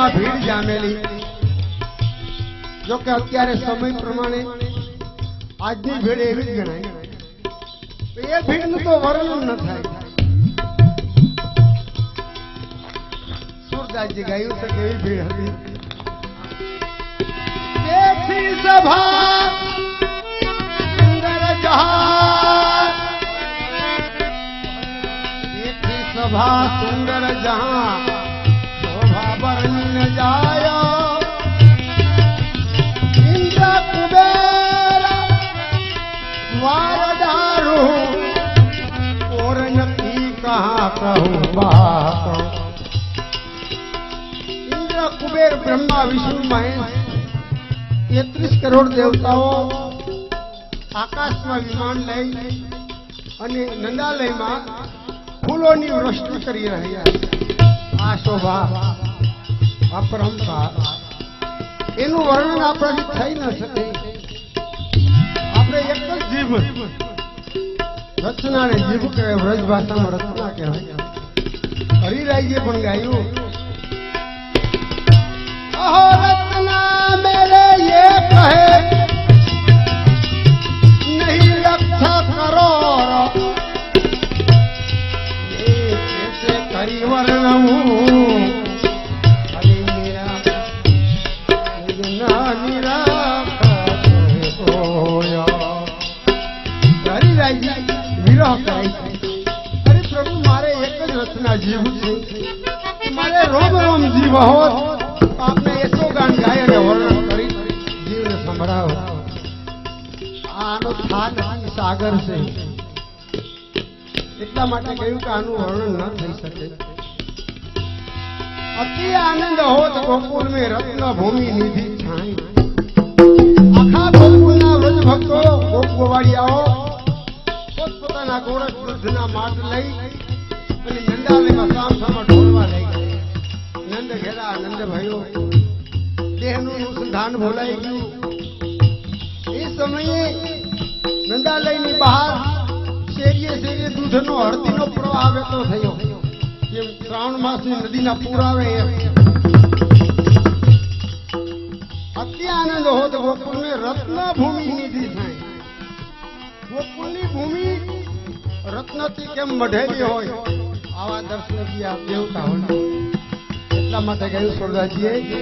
નંદાલયમાં ભીડ જામેલી. જોકે અત્યારે સમય પ્રમાણે આજની ભીડ એવી જ ગણાય. એ ભીડનું તો વર્ણન ન થાય. સુરદાસજી ગાયું છે કેવી ભીડ હતી? સભા, સુંદર જહાં જહાં કુબેર બ્રહ્મા વિષ્ણુ મહેશ કરોડ દેવતાઓ આકાશમાં વિમાન લઈ અને નંદાલયમાં ફૂલોની વૃષ્ટિ કરી રહ્યા આ શોભા અપરંપાર એનું વર્ણન આપણાથી થઈ ન શકે. આપણે એક જ જીભ. રચનાને જીભ કહેવાય, વ્રજ ભાષામાં રચના કહેવાય. હરિરાયજીએ પણ ગાયું. અહો રચના મેરે યે કહે, નહીં જીવ આપને એસો ગાન ગાય અને વર્ણન કરી? જીવને સંભળાવો. આનો થાક સાગર છે. એટલા માટે કહ્યું કે આનું વર્ણન ન થઈ શકે. અતિ આનંદ હોત ગોકુલ મેં રત્ન ભૂમિ નિધિ છાઈ આખા ગોકુલના વ્રજ ભક્તો ગોપગોવાળિયાઓ પોતપોતાના ગોરખ વૃદ્ધના માટ લઈ અને નંદાલયમાં સામ સામા ઢોળવા લઈ ગયા નંદ ઘેરા આનંદ ભયો દેહનું અનુસંધાન ભોલાઈ ગયું. એ સમયે નંદાલયની બહાર શેરીએ શેરીએ દૂધનો હળદીનો પ્રવાહ વહેતો થયો. જેમ શ્રાવણ માસની નદીના પૂર આવે એમ. અત્યાનંદ આનંદ હોત ગોકુલને રત્ન ભૂમિ નિધિ થાય. ગોકુલની ભૂમિ રત્નથી કેમ મઢેલી હોય? આવા દર્શન દેવતા હોય. એટલા માટે કહ્યું સુરદાસજીએ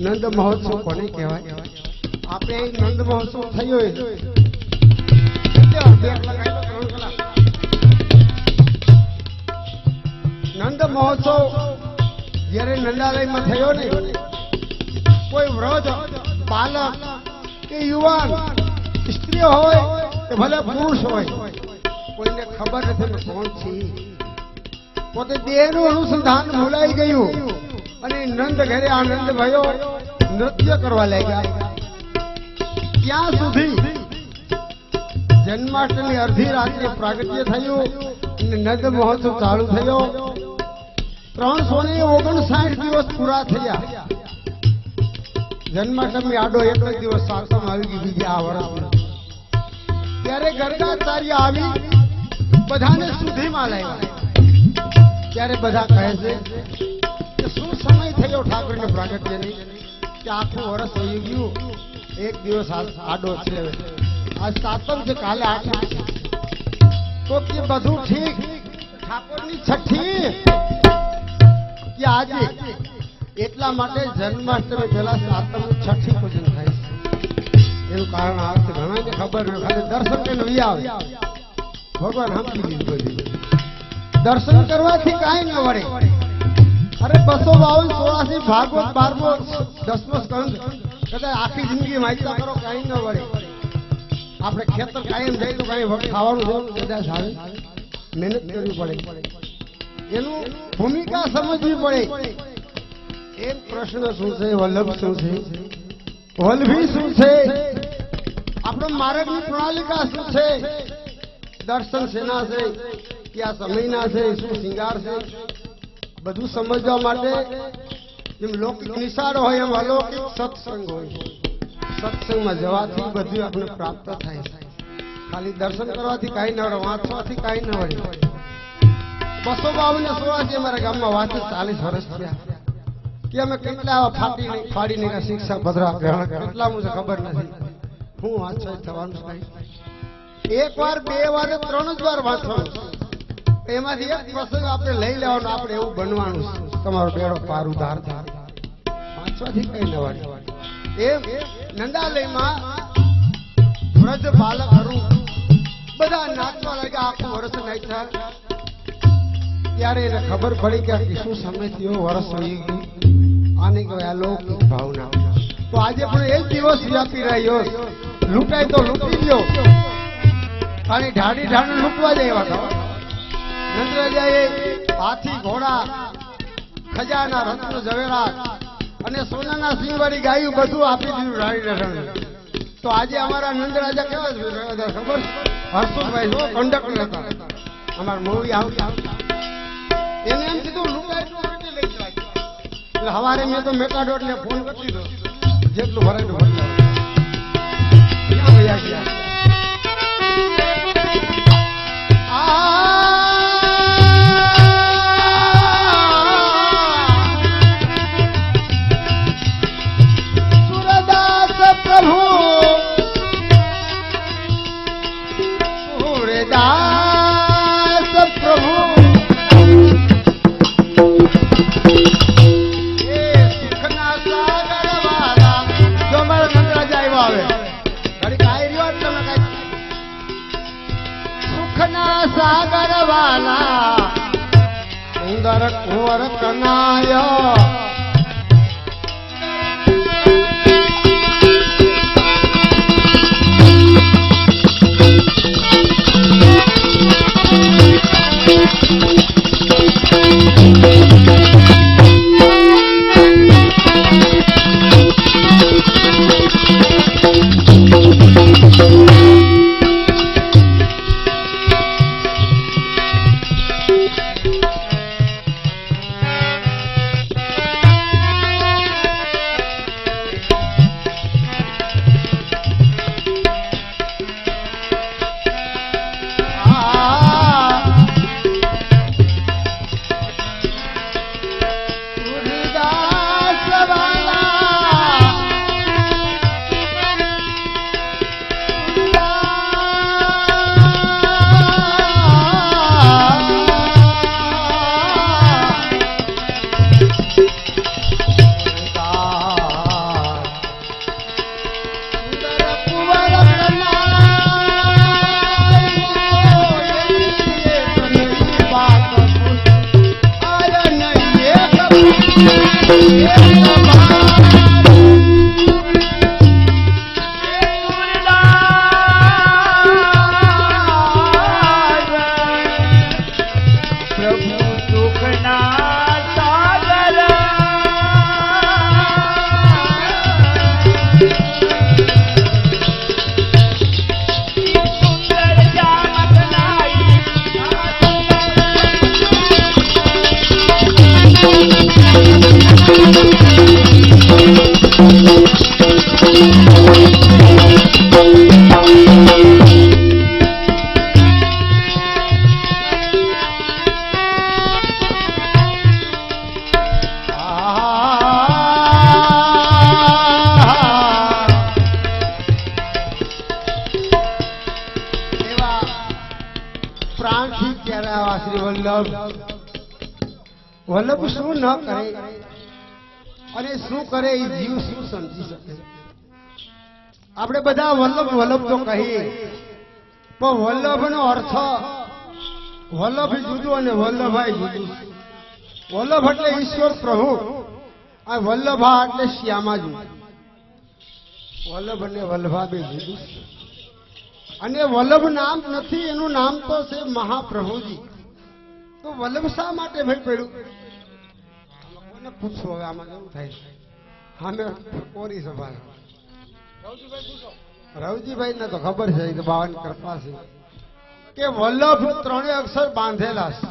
નંદ મહોત્સવ કોને કહેવાય? આપણે નંદ મહોત્સવ થયો. નંદ મહોત્સવ જ્યારે નંદાલયમાં થયો ને, કોઈ વ્રજ, બાલક કે યુવાન સ્ત્રી હોય કે ભલે પુરુષ હોય, કોઈને ખબર નથી કોણ છીએ. પોતે દેહનું અનુસંધાન ભૂલાઈ ગયું અને નંદ ઘરે આનંદ ભયો નૃત્ય કરવા લાગ્યા. ત્યાં સુધી જન્માષ્ટમી અડધી રાત્રે પ્રાગટ્ય થયું અને નંદ મહોત્સવ ચાલુ થયો. ત્રણસો ને ઓગણસાઠ દિવસ પૂરા થયા. જન્માષ્ટમી આડો એક જ દિવસ સાસમ આવી ગઈ બીજા આ વર્ષ. ત્યારે ગરગાચાર્ય આવી બધાને સુધીમાં લાવ્યા. ત્યારે બધા કહે છે કે શું સમય થયો ઠાકોરને પ્રાગટ્યની કે આખું વર્ષ થઈ ગયું? એક દિવસ આડો છે આજ સાતમ છે કાલે આઠ તો કે બધું ઠીક. ઠાકોરની છઠ્ઠી કે આજે એટલા માટે જન્માષ્ટમી પહેલા સાતમ છઠ્ઠી પૂજન થાય છે. એનું કારણ આ ઘણા ખબર નથી દર્શન આવે. ભગવાન હમકી બધું. દર્શન કરવાથી કાંઈ ન વળે. અરે બસો બાવન, સોળાસી, ભાગવત, બારમો દસમો સ્કંદ, કદાચ આખી જિંદગી વાંચતા કરો, કાંઈ ન વળે. આપણે ખેતર કાયમ જાય તો કાંઈ ખાવાનું જવાનું કદાચ આવે મહેનત કરવી પડે. એનું ભૂમિકા સમજવી પડે. એક પ્રશ્ન શું છે? વલ્લભ શું છે? વલ્લભી શું છે? આપણો માર્ગની પ્રણાલિકા શું છે? દર્શન શેના છે. કયા સમયના છે, શું શિંગાર છે? બધું સમજવા માટે જેમ લૌકિક નિશાળ હોય, એમ અલૌકિક સત્સંગ હોય. સત્સંગમાં જવાથી બધું આપણે પ્રાપ્ત થાય ખાલી દર્શન કરવાથી કાંઈ ન વળે વાંચવાથી કાંઈ ન વળે બસો બાવન સોળાથી અમારા ગામમાં વાંચે ચાલીસ વર્ષ થયા. કે અમે કેટલા ફાટી ફાડીને શિક્ષા ભદ્રા ગ્રહણ કેટલા મુજબ ખબર નથી. હું વાંચો થવાનું એક વાર, બે વાર, ત્રણ જ વાર વાંચવાનું. એમાંથી એક પ્રસંગ આપણે લઈ લેવાનો આપણે એવું બનવાનું તમારો બેડો પાર ઉધાર વાંચવાથી કઈ ન વળે એમ નંદાલયમાં વ્રજ બાલક હરું. બધા નાચવા લાગ્યા, આખું વર્ષ નાચ્યા ત્યારે એને ખબર પડી કે આ શું સમય થયો વર્ષ વહી ગયું આને કહેવાય અલૌકિક ભાવના. તો આજે પણ એ દિવસ વ્યાપી રહ્યો લૂંટાય તો લૂંટી ગયો. અને ઢાડી ઢાળી લૂંટવા જાય એવા થવા હાથી, ઘોડા, ખજાના, રત્ન ઝવેરા અને સોનાના સિંહવાળી ગાયું બધું આપી દીધું રાણી. તો આજે અમારા નંદરાજા કેવા બધા ખબર? હર્ષુભાઈ જો કંડક્ટર હતા અમારા મૂવી આવતા એને એમ કીધું લૂંટાય એટલું હવારે મેં તો મેટાડો એટલે ફોન કરી દીધો જેટલું ભરાય ભરી ગયા? સુખના સાગર વાલા સુંદર કુંવર કનાય. પ્રભુ વલ્લભ શું ન કરે. અને શું કરે એ જીવ શું સમજી શકે? આપણે બધા વલ્લભ વલ્લભ તો કહીએ. પણ વલ્લભનો અર્થ વલ્લભ જુદું અને વલ્લભાઈ જુદું. વલ્લભ એટલે ઈશ્વર પ્રભુ. આ વલ્લભા એટલે શ્યામા જુદું વલ્લભ અને વલ્લભા બે જુદું. અને વલ્લભ નામ નથી, એનું નામ તો છે મહાપ્રભુજી. તો વલ્લભ શા માટે ભાઈ પડ્યું? કોને પૂછવું હવે આમાં કેવું થાય અમે કોરી સભા રવજીભાઈ ને તો ખબર છે કે કૃપા છે. કે વલ્લભ ત્રણેય અક્ષર બાંધેલા છે.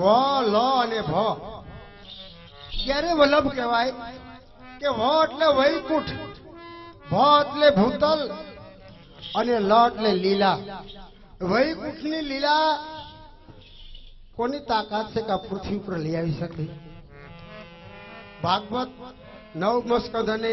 વ, લ અને ભ. ક્યારે વલ્લભ કહેવાય? કે વ એટલે વૈકુંઠ, ભ એટલે ભૂતલ અને લ એટલે લીલા. વૈકુંઠની લીલા કોની તાકાત છે કે પૃથ્વી ઉપર લઈ આવી શકે? ભાગવત નવ મસ્કદ અને